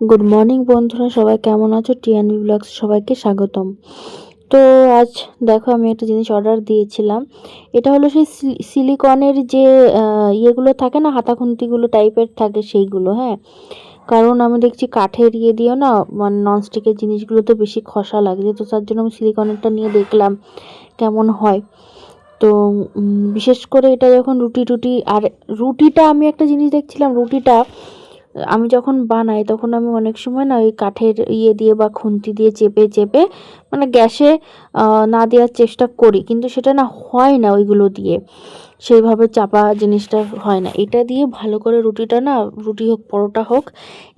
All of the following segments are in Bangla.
গুড মর্নিং বন্ধুরা, সবাই কেমন আছো? টিএনবি ব্লগস সবাইকে স্বাগতম। তো আজ দেখো, আমি একটা জিনিস অর্ডার দিয়েছিলাম। এটা হলো সেই সিলিকনের যে ইয়েগুলো থাকে না হাতা খুন্তিগুলো টাইপের থাকে সেইগুলো হ্যাঁ? কারণ আমি দেখছি কাঠের ইয়ে দিয়েও না মানে ননস্টিকের জিনিসগুলো তো বেশি খসা লাগছে। তো তার জন্য আমি সিলিকনেরটা নিয়ে দেখলাম কেমন হয়। তো বিশেষ করে এটা যখন রুটি টুটি আর রুটিটা আমি একটা জিনিস দেখছিলাম, রুটিটা আমি যখন বানাই, তখন আমি অনেক সময় না ওই কাঠের ইয়ে দিয়ে বা খুন্তি দিয়ে চেপে চেপে মানে গ্যাসে না দেওয়ার চেষ্টা করি। কিন্তু সেটা না হয় না ওইগুলো দিয়ে। সেইভাবে চাপা জিনিসটা হয় না। এটা দিয়ে ভালো করে রুটিটা না, রুটি হোক, পরোটা হোক,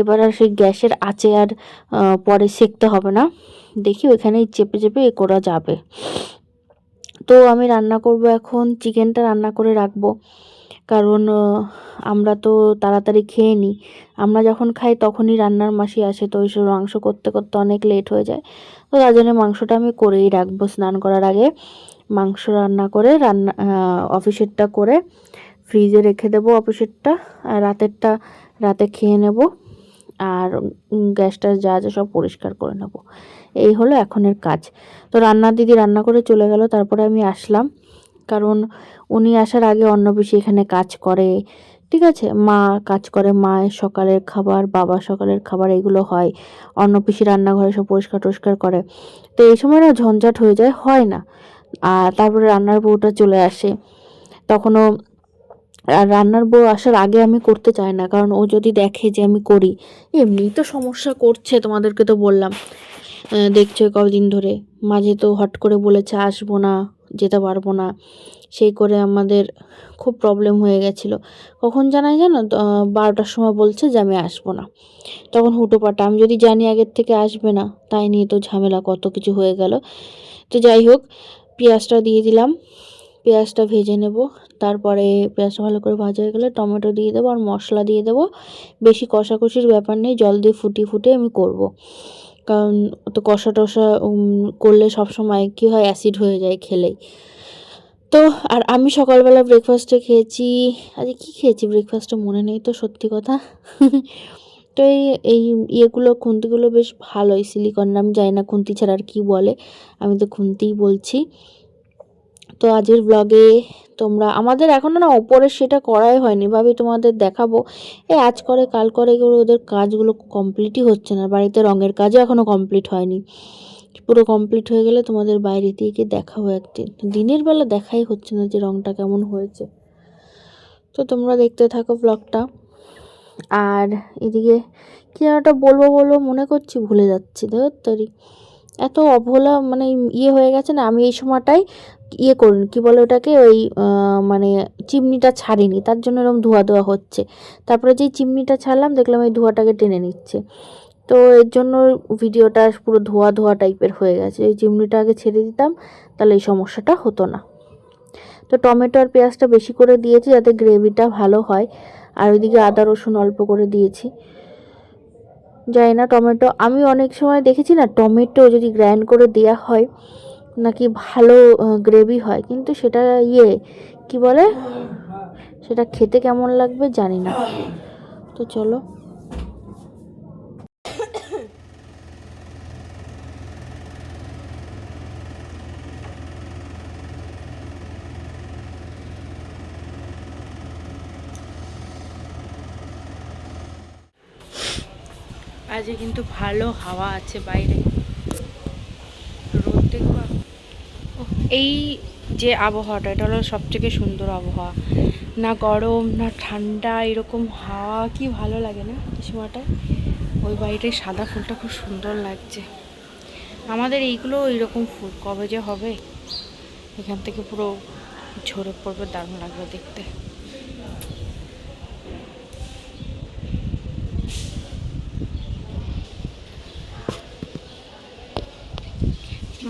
এবার আর সেই গ্যাসের আঁচে আর পরে সেকতে হবে না। দেখি ওইখানেই চেপে চেপে এ করা যাবে। তো আমি রান্না করব এখন, চিকেনটা রান্না করে রাখব। কারণ আমরা তো তাড়াতাড়ি খেয়ে নিই। আমরা যখন খাই তখনই রান্নার মাসি আসে তো ওইসব মাংস করতে করতে অনেক লেট হয়ে যায়। তো তার জন্য মাংসটা আমি করেই রাখব স্নান করার আগে। মাংস রান্না করে রান্না অফিসেরটা করে ফ্রিজে রেখে দেবো অফিসেরটা। আর রাতেরটা রাতে খেয়ে নেব। আর উম, গ্যাসটা যা যা সব পরিষ্কার করে নেব। এই হলো এখনের কাজ। তো রান্নার দিদি রান্না করে চলে গেল তারপরে আমি আসলাম। কারণ উনি আসার আগে অন্য পিসি এখানে কাজ করে। ঠিক আছে? মা কাজ করে, মায়ের সকালের খাবার বাবা সকালের খাবার এগুলো হয়। অন্য পিসি রান্নাঘরে সব পরিষ্কার টরিষ্কার করে। তো এই সময় না ঝঞ্ঝাট হয়ে যায়, হয় না। আর তারপরে রান্নার বউটা চলে আসে। তখনও আর রান্নার বউ আসার আগে আমি করতে চাই না, কারণ ও যদি দেখে যে আমি করি, এমনিই তো সমস্যা করছে, তোমাদেরকে তো বললাম। দেখছ কদিন ধরে? মাঝে তো হট করে বলেছে, আসব না। যেতে পারব না। সেই করে আমাদের খুব প্রবলেম হয়ে গেছিল। কখন জানাই জানো বারোটার সময় বলছে যে আমি আসব না। তখন হুটোপাটা আমি যদি জানি আগের থেকে আসবে না, তাই নিয়ে তো ঝামেলা কত কিছু হয়ে গেল। তো যাই হোক, পেঁয়াজটা দিয়ে দিলাম। পেঁয়াজটা ভেজে নেব। তারপরে পেঁয়াজটা ভালো করে ভাজা হয়ে গেলে টমেটো দিয়ে দেবো আর মশলা দিয়ে দেবো। বেশি কষাকষির ব্যাপার নেই, জল দিয়ে ফুটিয়ে ফুটিয়ে আমি করব। কারণ তো কষা টষা করলে সবসময় কী হয় অ্যাসিড হয়ে যায় খেলেই। তো আর আমি সকালবেলা ব্রেকফাস্টে খেয়েছি। আজকে কী খেয়েছি? ব্রেকফাস্টে মনে নেই তো, সত্যি কথা। তো এই এই ইয়েগুলো, খুন্তিগুলো বেশ ভালোই সিলিকন আমি জানি না খুন্তি ছাড়া আর কী বলে। আমি তো খুন্তিই বলছি। তো আজকের ব্লগে তোমরা, আমাদের এখনও না ওপরে সেটা করাই হয়নি। ভাবি, তোমাদের দেখাবো। এ, আজ করে, কাল করে করে ওদের কাজগুলো কমপ্লিটই হচ্ছে না। বাড়িতে রঙের কাজও এখনও কমপ্লিট হয়নি। পুরো কমপ্লিট হয়ে গেলে তোমাদের বাইরে দিয়ে গিয়ে দেখাবো একদিন। দিনের বেলা দেখাই হচ্ছে না যে রঙটা কেমন হয়েছে। তো তোমরা দেখতে থাকো ব্লগটা আর এদিকে কি একটা বলব বলব মনে করছি, ভুলে যাচ্ছি। ধর তারি এত অবহেলা মানে ইয়ে হয়ে গেছে না, আমি এই সময়টাই ইয়ে করুন কি বলে ওটাকে ওই মানে চিমনিটা ছাড়িনি, তার জন্য এরকম ধোয়া ধোয়া হচ্ছে। তারপরে যেই চিমনিটা ছাড়লাম, দেখলাম এই ধোয়াটাকে টেনে নিচ্ছে। তো এর জন্য ভিডিওটা পুরো ধোয়া ধোয়া টাইপের হয়ে গেছে, এই চিমনিটা আগে ছেড়ে দিতাম, তাহলে এই সমস্যাটা হতো না। তো টমেটো আর পেঁয়াজটা বেশি করে দিয়েছি যাতে গ্রেভিটা ভালো হয়, আর ওইদিকে আদা রসুন অল্প করে দিয়েছি। যাই না, টমেটো। আমি অনেক সময় দেখেছি না, টমেটো যদি গ্র্যান্ড করে দেওয়া হয়, নাকি ভালো গ্রেভি হয়। কিন্তু সেটা ইয়ে কি বলে? সেটা খেতে কেমন লাগবে জানি না। তো চলো। আজকে কিন্তু ভালো হাওয়া আছে বাইরে। রোদ দেখবা এই যে আবহাওয়াটা, এটা হলো সবথেকে সুন্দর আবহাওয়া। না গরম, না ঠান্ডা, এরকম হাওয়া, কি ভালো লাগে না এই সময়টায় ওই বাড়িটায় সাদা ফুলটা খুব সুন্দর লাগছে। আমাদের এইগুলো এইরকম ফুল, কবে যে হবে? এখান থেকে পুরো ঝরে পড়বে, দারুণ লাগবে দেখতে।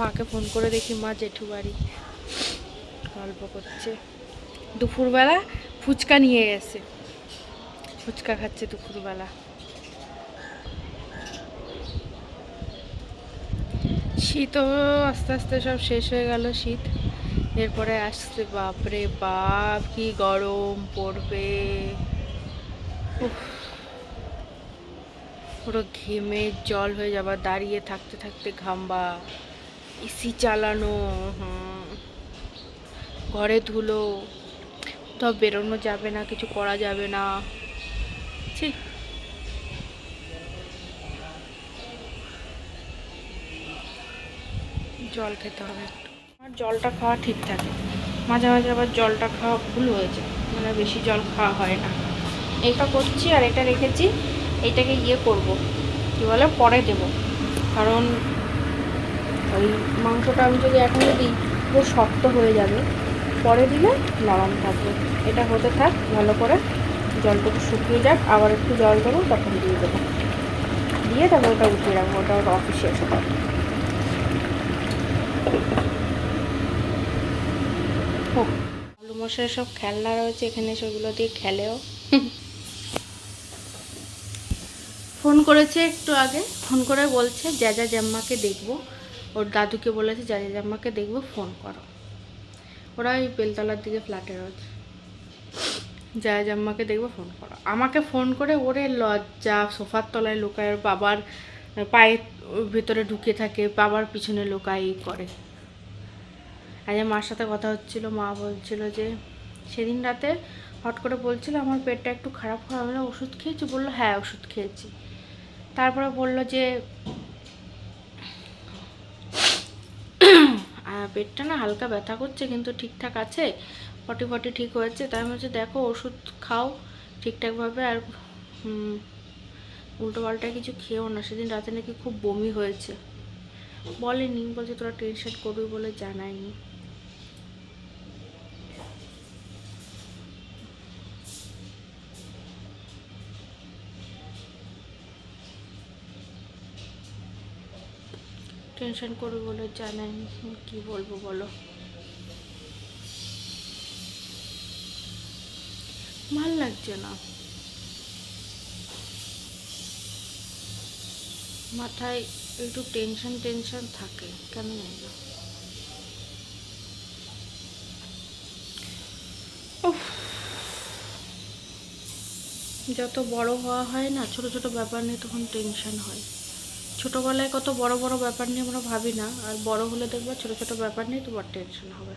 মাকে ফোন করে দেখি মা জেঠু বাড়ি। গল্প করছে। দুপুরবেলা ফুচকা নিয়ে গেছে। ফুচকা খাচ্ছে দুপুরবেলা। শীতও আস্তে আস্তে সব শেষ হয়ে গেল শীত। এরপরে আসছে, বাপরে বাপ, কি গরম পড়বে। পুরো ঘেমে জল হয়ে যাবা দাঁড়িয়ে থাকতে থাকতে ঘামবা এসি চালানো ঘরে ধুলো তো বেরোনো যাবে না, কিছু করা যাবে না। ছি। জল খেতে হবে আর জলটা খাওয়া ঠিক থাকে। মাঝে মাঝে আবার জলটা খাওয়া ভুল হয়েছে মানে বেশি জল খাওয়া হয় না। এটা করছি আর এটা রেখেছি। এটাকে ইয়ে করব। কী বলে? পরে দেব। কারণ ওই মাংসটা আমি যদি এখন দিই পুরো শক্ত হয়ে যাবে, পরে দিলে নরম থাকবে। এটা হতে থাক, ভালো করে জলটুকু শুকিয়ে যাক, আবার একটু জল দেবো, তখন দিয়ে দেবো। দিয়ে তারপর ওটা উঠিয়ে রাখব, ওটা ওটা অফিসে এসে আলু মশাই সব খেলনা রয়েছে, এখানে সেগুলো দিয়ে খেলেও। ফোন করেছে একটু আগে, ফোন করে বলছে জ্যাজা জ্যাম্মাকে দেখব। ওর দাদুকে বলেছে জ্যাজা জ্যাম্মাকে দেখব, ফোন করো। ওরা ওই বেলতলার দিকে ফ্ল্যাটে রয়েছে। জ্যাজা জাম্মাকে দেখব, ফোন করো। আমাকে ফোন করে ওরে লজ্জা, সোফার তলায় লুকায়, ওর বাবার পায়ের ভেতরে ঢুকে থাকে, বাবার পিছনে লুকায় করে। আজ মার সাথে কথা হচ্ছিল, মা বলছিল যে, সেদিন রাতে হট করে বলছিল, আমার পেটটা একটু খারাপ হয় আমি ওষুধ খেয়েছি। বলল হ্যাঁ ওষুধ খেয়েছি। তারপরে বলল যে পেটটা না হালকা ব্যথা করছে, কিন্তু ঠিকঠাক আছে ফটি ফটি ঠিক হয়েছে। তাই আমি দেখো, ওষুধ খাও ঠিকঠাকভাবে আর উল্টো পাল্টা কিছু খেয়েও না। সেদিন রাতে নাকি খুব বমি হয়েছে। বলেনি, বলছে, তোরা টেনশন করবি বলে জানায়নি। টেনশন করবি বলে জানায়নি কি বলব বলো? ভালো লাগছে না। মাথায় একটু টেনশন টেনশন থাকে, কেন জানি না। যত বড় হওয়া হয় না, ছোট ছোট ব্যাপার নিয়ে তখন টেনশন হয়। ছোটবেলায় কত বড় বড় ব্যাপার নিয়ে আমরা ভাবি না, আর বড় হলে দেখব ছোট ছোট ব্যাপার নিয়ে তোমার টেনশন হবে।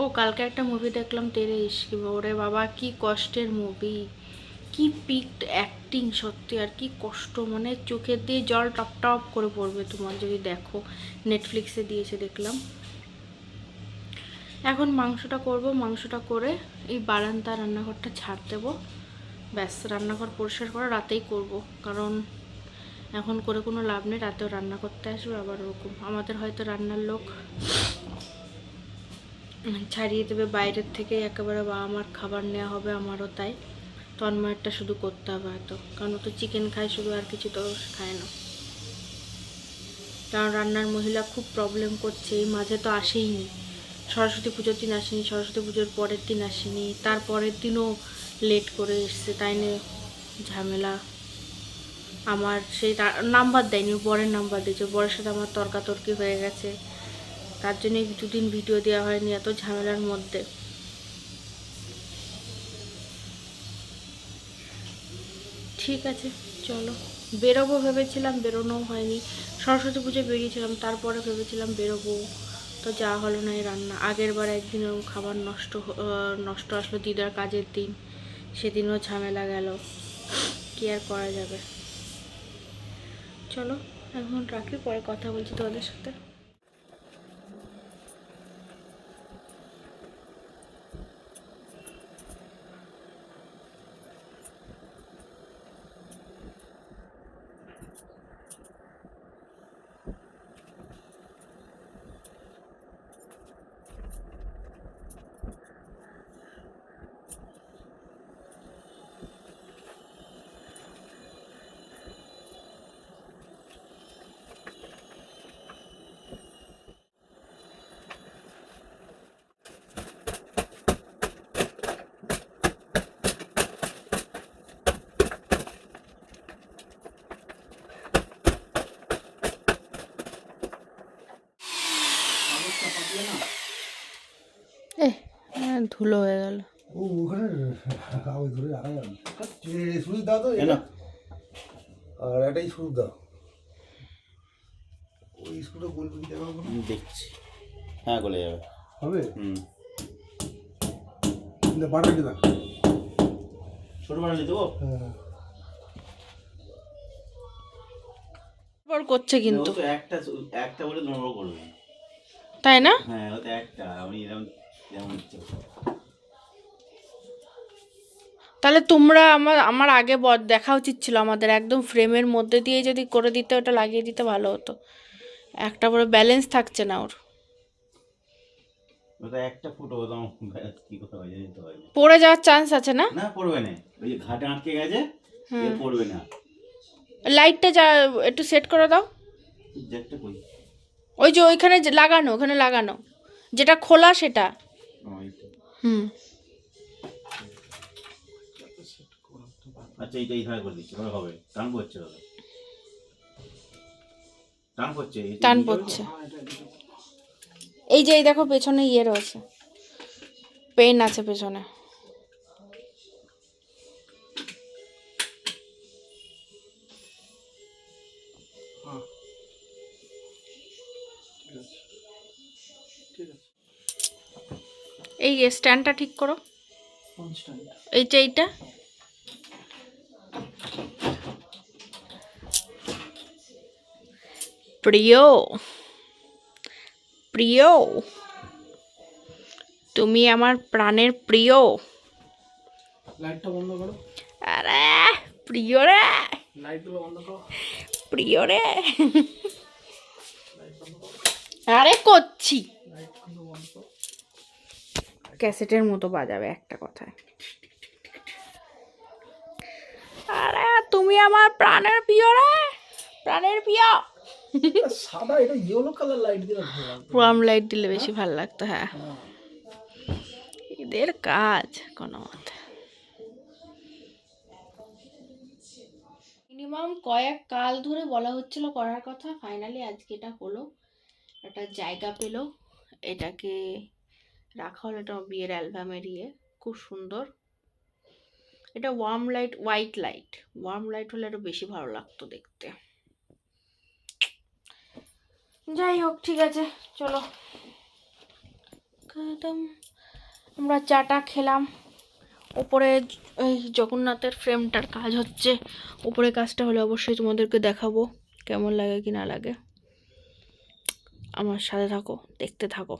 ও, কালকে একটা মুভি দেখলাম, তেরে ইস্কি ওরে বাবা, কি কষ্টের মুভি কি পিকড অ্যাক্টিং সত্যি, আর কি কষ্ট মানে চোখের দিয়ে জল টপ টপ করে পড়বে তোমার, যদি দেখো। নেটফ্লিক্সে দিয়েছে, দেখলাম। এখন মাংসটা করব, মাংসটা করে এই বারান্দা রান্নাঘরটা ছাড় দেবো। ব্যাস, রান্নাঘর পরিষ্কার করে, রাতেই করব, কারণ এখন করে কোনো লাভ নেই, রাতেও রান্না করতে আসবে, আবার ওরকম। আমাদের হয়তো রান্নার লোক ছাড়িয়ে দেবে বাইরের থেকে, একেবারে বা আমার খাবার নেওয়া হবে আমারও তাই। তন্ময়েরটা শুধু করতে হবে হয়তো, কারণ ও তো চিকেন খায় শুধু আর কিছু তো খায় না। কারণ রান্নার মহিলা খুব প্রবলেম করছে, এই মাঝে তো আসেইনি। সরস্বতী পুজোর দিন আসেনি, সরস্বতী পুজোর পরের দিন আসেনি তার পরের দিনও লেট করে এসছে, তাই নিয়ে ঝামেলা। আমার সেই নাম্বার দেয়নি, বরের নাম্বার দিয়েছে। বরের সাথে আমার তর্কাতর্কি হয়ে গেছে। তার জন্যই দুদিন ভিডিও দেওয়া হয়নি, এত ঝামেলার মধ্যে। ঠিক আছে, চলো। বেরোবো ভেবেছিলাম, বেরোনোও হয়নি। সরস্বতী পুজো বেরিয়েছিলাম, তারপরে ভেবেছিলাম বেরোবো। তো যা হলো না এই রান্না। আগের বার একদিন ওরকম খাবার নষ্ট নষ্ট আসলো দিদার কাজের দিন। সেদিনও ঝামেলা গেল। কি আর করা যাবে? চলো এখন রাখি পরে কথা বলছি তোমাদের সাথে এ হ্যাঁ, ধুলো হয়ে গেল। ও ওখানে কাগজ ধরে রাখা যাবে এ, দাও তো কেন? আর একটা স্ক্রু দাও। ওই স্ক্রুটা বলবি কি দেখাবো দেখছি। হ্যাঁ গলে যাবে। হবে? হুম। বাটারটি দাও ছোট বানালি দেবো? হ্যাঁ। বড় করছে কিন্তু তো একটা একটা বলে নড়বড় করবে। তাই না? হ্যাঁ ও তো একটা। আমি এরকম যেমন ইচ্ছে তাহলে তোমরা আমার আমার আগে বদ দেখা উচিত ছিল আমাদের একদম ফ্রেমের মধ্যে দিয়ে যদি করে দিতে ওটা লাগিয়ে দিতে ভালো হতো। একটা বড় ব্যালেন্স থাকছে না ওর। ও তো একটা ফুটো কি কথা হয়ে পড়ে যাওয়ার চান্স আছে না? না পড়বে না। ওই যে ঘাটে আটকে গেছে এ পড়বে না। লাইটটা যা একটু সেট করে দাও। জ্যাকটা কই? ওই যে ওইখানে যে লাগানো ওখানে লাগানো। যেটা খোলা সেটা। হুম। আচ্ছা এইটা এইভাবে করে দিচ্ছি ওরা হবে। টান পড়ছে দাদা। টান পড়ছে এই- টান পড়ছে। এই যে এই দেখো পেছনে ইয়ে রয়েছে। পেন আছে পেছনে। এই স্ট্যান্ডটা ঠিক করো। এইটা এইটা। প্রিয় প্রিয় তুমি আমার প্রাণের প্রিয়। লাইটটা বন্ধ করো। আরে প্রিয় রে। লাইটগুলো বন্ধ করো। প্রিয় রে। আরে করছি। ক্যাসেটের মতো বাজাবে একটা কথায়। আরে তুমি আমার প্রাণের প্রিয় রে। প্রাণের প্রিয়। সাদা এটা ইয়েলো কালার লাইট দিলে ভালো লাগবে প্রোয়াম লাইট দিলে বেশি ভালো লাগতো হ্যাঁ। এদের কাজ কোনো মতে। মিনিমাম কয়েক কাল ধরে বলা হচ্ছিল করার কথা ফাইনালি আজকে এটা হলো একটা জায়গা পেল এটাকে রাখা হলো এটা বিয়ের অ্যালবামের ইয়ে খুব সুন্দর। এটা warm light white light warm light হলে আরও বেশি ভালো লাগতো দেখতে। যাই হোক, ঠিক আছে, চলো। আমরা চাটা খেলাম। ওপরে এই জগন্নাথের ফ্রেমটার কাজ হচ্ছে। ওপরে কাজটা হলে অবশ্যই তোমাদেরকে দেখাবো, কেমন লাগে কি না লাগে। আমার সাথে থাকো, দেখতে থাকো।